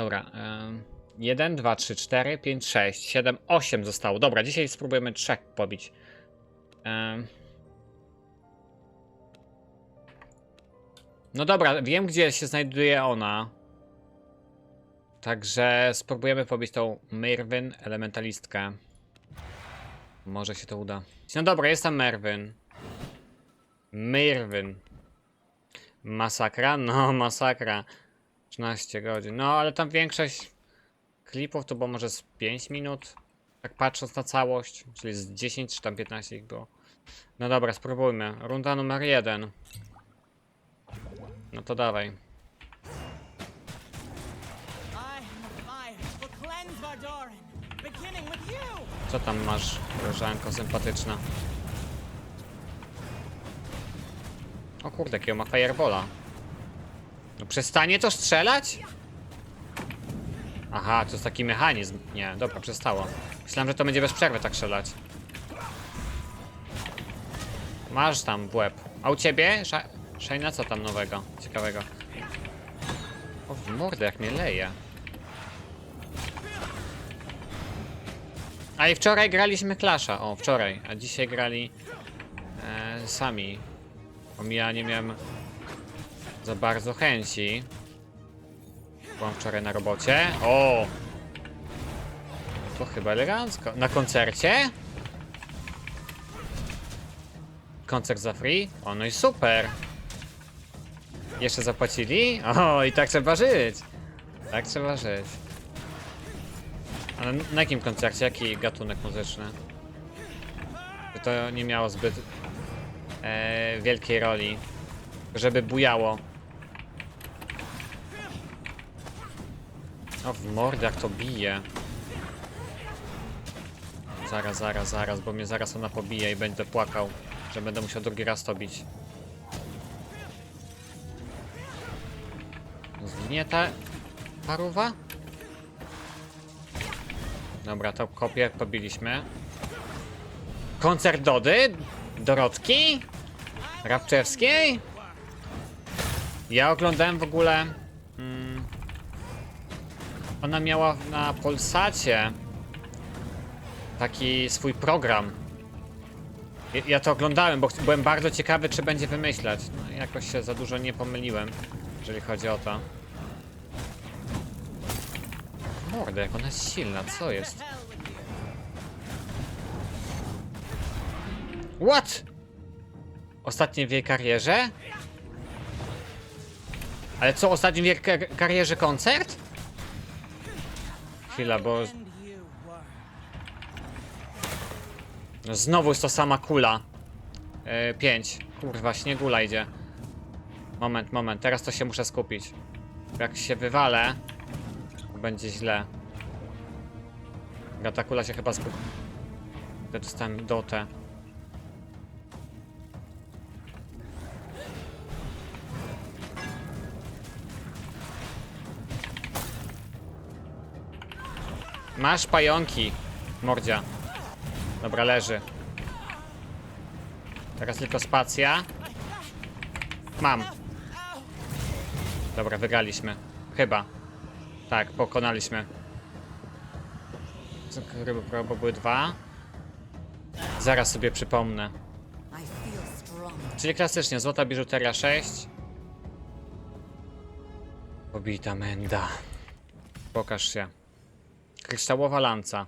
Dobra. ym, 1, 2, 3, 4, 5, 6, 7, 8 zostało. Dobra, dzisiaj spróbujemy trzech pobić. No dobra, wiem gdzie się znajduje ona. Także spróbujemy pobić tą Merwyn, elementalistkę. Może się to uda. No dobra, jest tam Merwyn. Merwyn. Masakra? No, masakra. 13 godzin. No, ale tam większość klipów to było może z 5 minut. Tak patrząc na całość. Czyli z 10 czy tam 15 ich było. No dobra, spróbujmy. Runda numer 1. No to dawaj. Co tam masz, koleżanko sympatyczna? O kurde, jakiego ma firebola. No przestanie to strzelać? Aha, to jest taki mechanizm. Nie, dobra, przestało. Myślałem, że to będzie bez przerwy tak strzelać. Masz tam w łeb. A u ciebie? Sz Szajna, co tam nowego? Ciekawego. O, w mordę, jak mnie leje. A i wczoraj graliśmy Clasha. O, wczoraj. A dzisiaj grali e, sami. Bo ja nie miałem za bardzo chęci. Byłam wczoraj na robocie. O! To chyba elegancko. Na koncercie? Koncert za free? O, no i super. Jeszcze zapłacili? O, i tak trzeba żyć. Tak trzeba żyć. Ale na jakim koncercie? Jaki gatunek muzyczny? By To nie miało zbyt e, wielkiej roli, żeby bujało. O, w mordę jak to bije. Zaraz, zaraz, zaraz, bo mnie zaraz ona pobije i będę płakał, że będę musiał drugi raz to bić. Zginie ta paruwa? Dobra, to kopię pobiliśmy. Koncert Dody? Dorotki? Rabczewskiej? Ja oglądałem w ogóle... Ona miała na Polsacie taki swój program. Ja, to oglądałem, bo byłem bardzo ciekawy, czy będzie wymyślać. No, jakoś się za dużo nie pomyliłem, jeżeli chodzi o to. Mordę, jak ona jest silna, co jest? What? Ostatnie w jej karierze? Ale co, ostatni w jej kar karierze koncert? Chwila, bo no znowu jest to sama kula. Yy, pięć. Kurwa, śniegula idzie. Moment, moment, teraz to się muszę skupić. Jak się wywalę, to będzie źle. Ta kula się chyba skupi. Ja dostałem dotę. Masz pająki, mordzia. Dobra, leży. Teraz tylko spacja. Mam. Dobra, wygraliśmy. Chyba. Tak, pokonaliśmy. Ryby próba były dwa. Zaraz sobie przypomnę. Czyli klasycznie, złota biżuteria 6. Pobita menda. Pokaż się. Kryształowa lanca.